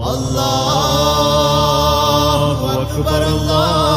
Allahu Ekber Allah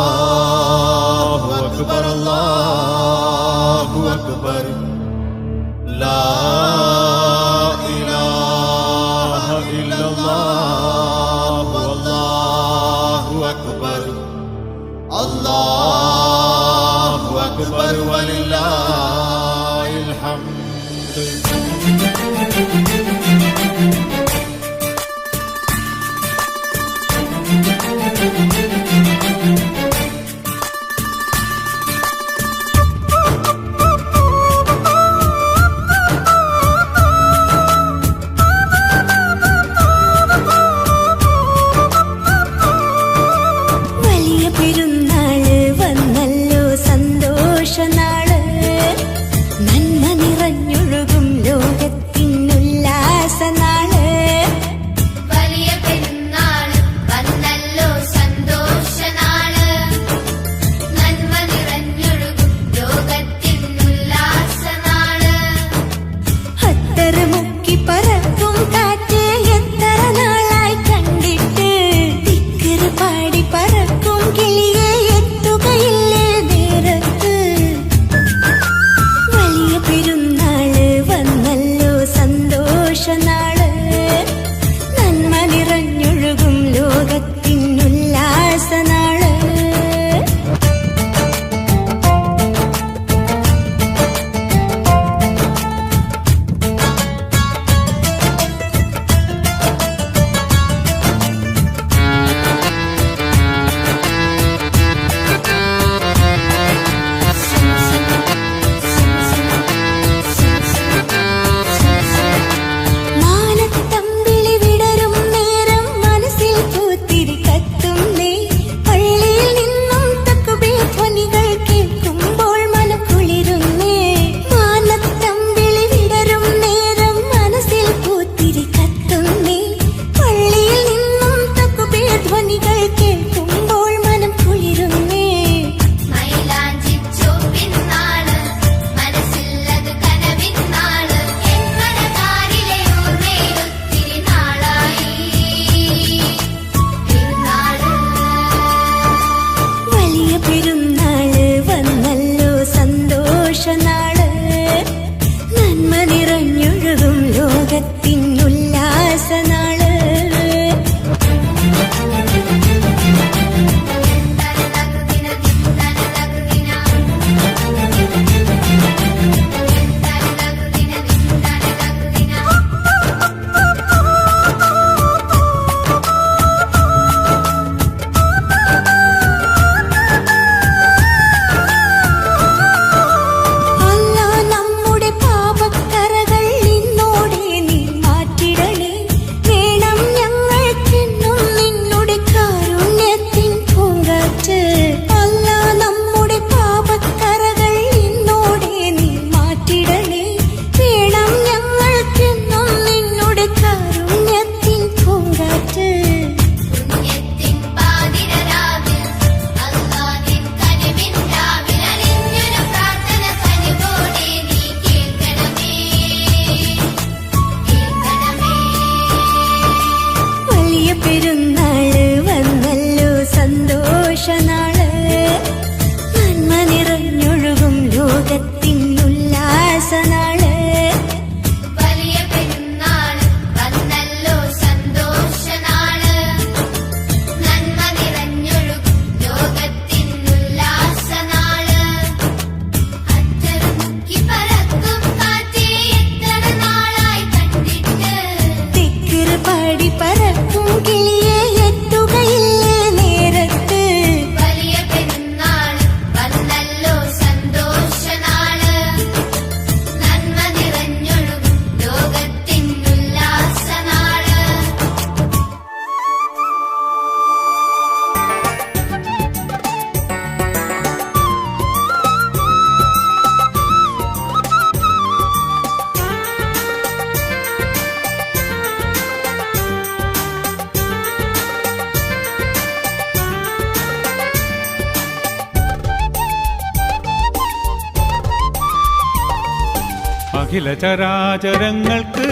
അഖില ചരാചരങ്ങൾക്ക്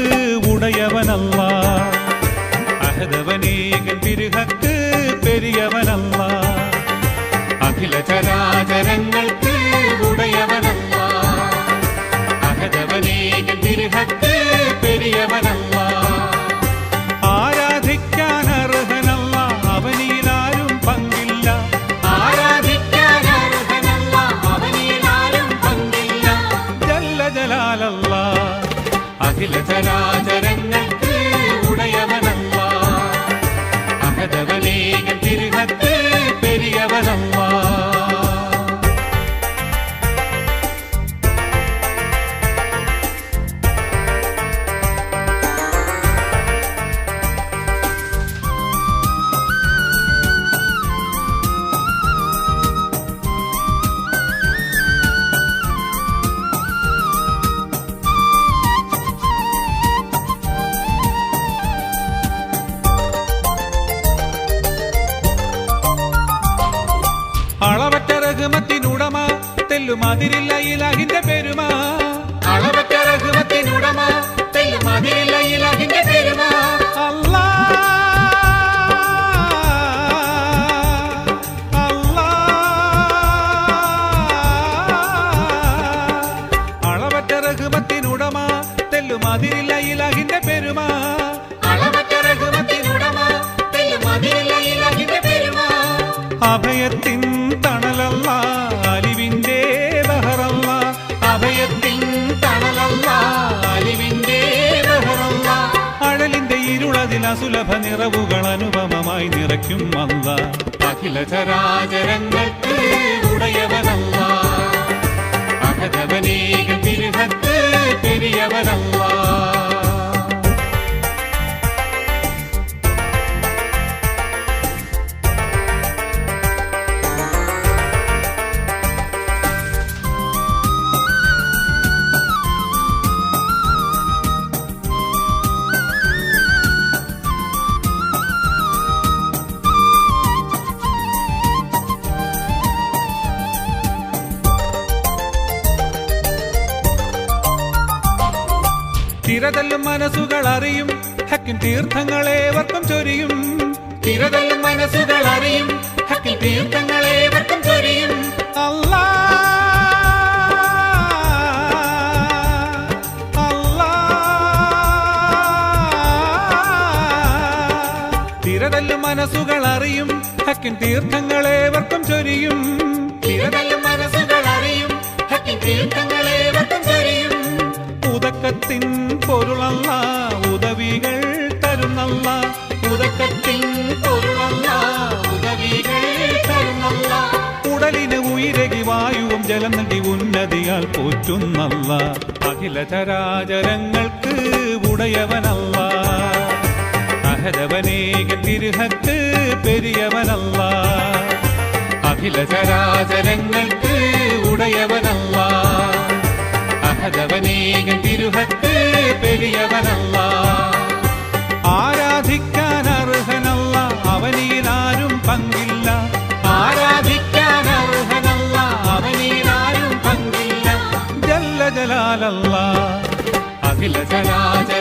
ഉടയവനല്ല അഹദവനേകൻ തിരുഹക്ക് പെരിയവനല്ല അഖില ചരാചരങ്ങൾക്ക് ഉടയവനല്ല അഹദവനേകൻ തിരുഹക്ക് പെരിയവനല്ല അഖില ചരാചരങ്ങൾക്ക് மாதிரி അസുലഭ നിറവുകൾ അനുപമമായി നിറയ്ക്കും അല്ല. അഖില ചരാചരങ്ങൾക്ക് ഉടയവനല്ല. അഹദവനേക തിരുഹത്ത് പെരിയവനല്ല. തിരതല്ലും മനസ്സുകൾ അറിയും. ഹക്കിൻ തീർത്ഥങ്ങളേവർക്കും ചൊരിയും. തിരതല്ലും മനസ്സുകൾ അറിയും. ഹക്കിൻ തീർത്ഥങ്ങളേവർക്കും ചൊരിയും. അല്ലാ തിരതല്ലും മനസ്സുകൾ അറിയും. ഹക്കിൻ തീർത്ഥങ്ങളേവർക്കും ചൊരിയും. തിരതല്ലും മനസ്സുകൾ അറിയും. ഹക്കിൻ തീർത്ഥങ്ങളേവർക്കും ചൊരിയും. ഉദക്കത്തിൻ പൊരുളല്ല ഉദവികൾ തരുന്നല്ല. ഉദക്കത്തിൻ പൊരുളല്ല ഉദവികൾ തരുന്നല്ല. ഉടലിന് ഉയരകി വായുവും ജലം നൽകി ഉന്നതിയാൽ പോറ്റുന്നല്ല. അഖില ചരാചരങ്ങൾക്ക് ഉടയവനല്ല. അഹരവനേക തിരുഹത്ത് പെരിയവനല്ല. അഖില ചരാചരങ്ങൾക്ക് ഉടയവനല്ല. അഹദവനേക തിരുഹത്ത് പെരിയവനല്ല. ആരാധിക്കാൻ അർഹനല്ല ആരും പങ്കില്ല. ആരാധിക്കാൻ അർഹനല്ല ആരും പങ്കില്ല. ജല്ല ജലാലല്ല. അഖില ചരാചരങ്ങൾക്ക്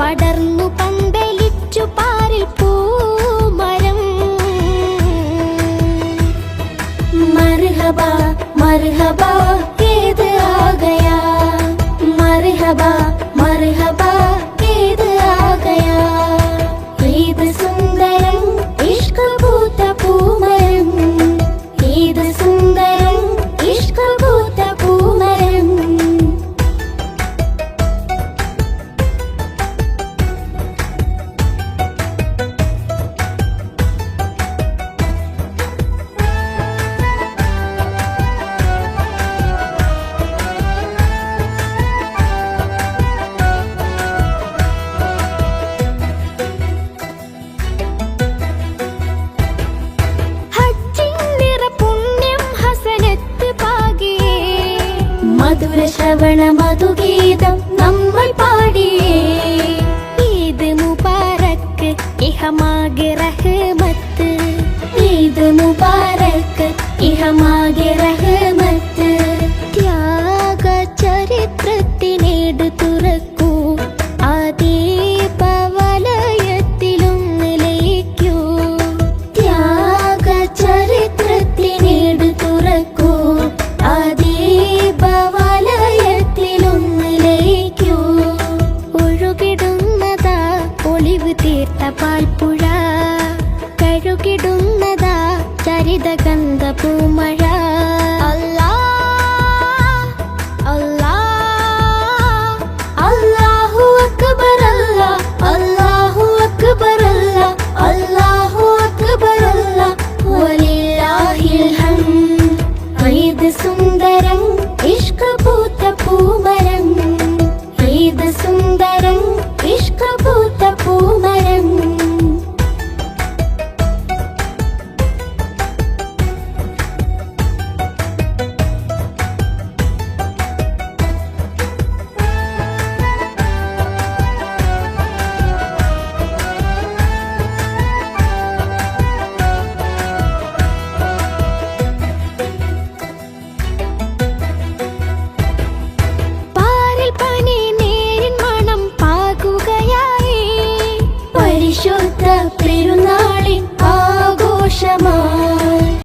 പടർന്നു പന്തലിച്ചു പാറി പൂമരം. മർഹബ മർഹബ. ഇഹമാകെ റഹ്മത്ത് ഈദ് മുബാറക്ക് ഇഹമാകെ റഹ്മത്ത്